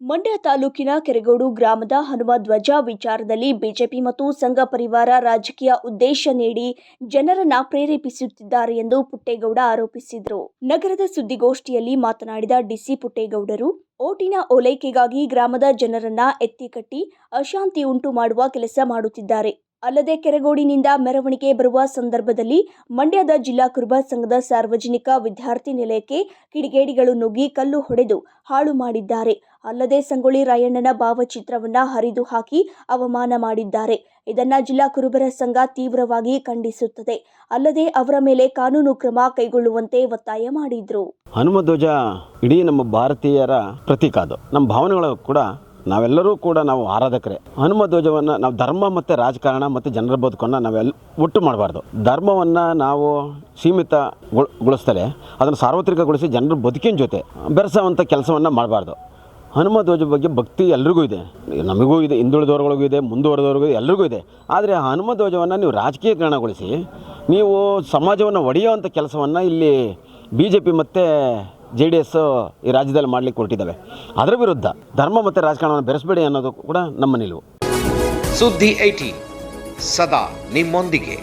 ಮಂಡ್ಯ ತಾಲೂಕಿನ ಕೆರೆಗೋಡು ಗ್ರಾಮದ ಹನುಮ ಧ್ವಜ ವಿಚಾರದಲ್ಲಿ ಬಿಜೆಪಿ ಮತ್ತು ಸಂಘ ಪರಿವಾರ ರಾಜಕೀಯ ಉದ್ದೇಶ ನೀಡಿ ಜನರನ್ನ ಪ್ರೇರೇಪಿಸುತ್ತಿದ್ದಾರೆ ಎಂದು ಪುಟ್ಟೇಗೌಡ ಆರೋಪಿಸಿದರು. ನಗರದ ಸುದ್ದಿಗೋಷ್ಠಿಯಲ್ಲಿ ಮಾತನಾಡಿದ ಡಿಸಿ ಪುಟ್ಟೇಗೌಡರು, ಓಟಿನ ಓಲೈಕೆಗಾಗಿ ಗ್ರಾಮದ ಜನರನ್ನ ಎತ್ತಿಕಟ್ಟಿ ಅಶಾಂತಿ ಉಂಟು ಮಾಡುವ ಕೆಲಸ ಮಾಡುತ್ತಿದ್ದಾರೆ. ಅಲ್ಲದೆ ಕೆರೆಗೋಡಿನಿಂದ ಮೆರವಣಿಗೆ ಬರುವ ಸಂದರ್ಭದಲ್ಲಿ ಮಂಡ್ಯದ ಜಿಲ್ಲಾ ಕುರುಬ ಸಂಘದ ಸಾರ್ವಜನಿಕ ವಿದ್ಯಾರ್ಥಿ ನಿಲಯಕ್ಕೆ ಕಿಡಿಗೇಡಿಗಳು ನುಗ್ಗಿ ಕಲ್ಲು ಹೊಡೆದು ಹಾಳು ಮಾಡಿದ್ದಾರೆ. ಅಲ್ಲದೆ ಸಂಗೊಳ್ಳಿ ರಾಯಣ್ಣನ ಭಾವಚಿತ್ರವನ್ನ ಹರಿದು ಹಾಕಿ ಅವಮಾನ ಮಾಡಿದ್ದಾರೆ. ಇದನ್ನ ಜಿಲ್ಲಾ ಕುರುಬರ ಸಂಘ ತೀವ್ರವಾಗಿ ಖಂಡಿಸುತ್ತದೆ. ಅಲ್ಲದೆ ಅವರ ಮೇಲೆ ಕಾನೂನು ಕ್ರಮ ಕೈಗೊಳ್ಳುವಂತೆ ಒತ್ತಾಯ ಮಾಡಿದ್ರು. ಹನುಮ ಧ್ವಜ ಇಡೀ ನಮ್ಮ ಭಾರತೀಯರ ಪ್ರತೀಕ ಅದು. ನಮ್ಮ ಭಾವನೆಗಳು ಕೂಡ ನಾವೆಲ್ಲರೂ ಕೂಡ ನಾವು ಆರಾಧಕರೇ. ಹನುಮ ಧ್ವಜವನ್ನು ನಾವು ಧರ್ಮ ಮತ್ತು ರಾಜಕಾರಣ ಮತ್ತು ಜನರ ಬದುಕನ್ನು ನಾವೆಲ್ಲ ಒಟ್ಟು ಮಾಡಬಾರ್ದು. ಧರ್ಮವನ್ನು ನಾವು ಸೀಮಿತಗೊಳಿಸ್ತಲೇ ಅದನ್ನು ಸಾರ್ವತ್ರಿಕಗೊಳಿಸಿ ಜನರ ಬದುಕಿನ ಜೊತೆ ಬೆರೆಸುವಂಥ ಕೆಲಸವನ್ನು ಮಾಡಬಾರ್ದು. ಹನುಮ ಧ್ವಜ ಬಗ್ಗೆ ಭಕ್ತಿ ಎಲ್ರಿಗೂ ಇದೆ. ನಮಗೂ ಇದೆ, ಹಿಂದುಳಿದವ್ರಿಗೂ ಇದೆ, ಮುಂದುವರೆದವ್ರಿಗೂ ಎಲ್ರಿಗೂ ಇದೆ. ಆದರೆ ಹನುಮ ಧ್ವಜವನ್ನು ನೀವು ರಾಜಕೀಯಕರಣಗೊಳಿಸಿ, ನೀವು ಸಮಾಜವನ್ನು ಒಡೆಯುವಂಥ ಕೆಲಸವನ್ನು ಇಲ್ಲಿ ಬಿ ಜೆ ಪಿ ಮತ್ತು ಜೆ ಡಿ ಎಸ್ ಈ ರಾಜ್ಯದಲ್ಲಿ ಮಾಡಲಿಕ್ಕೆ ಹೊರಟಿದ್ದಾವೆ. ಅದರ ವಿರುದ್ಧ ಧರ್ಮ ಮತ್ತು ರಾಜಕಾರಣವನ್ನು ಬೆರೆಸಬೇಡಿ ಅನ್ನೋದು ಕೂಡ ನಮ್ಮ ನಿಲುವು. ಸುದ್ದಿ ಐಟಿ ಸದಾ ನಿಮ್ಮೊಂದಿಗೆ.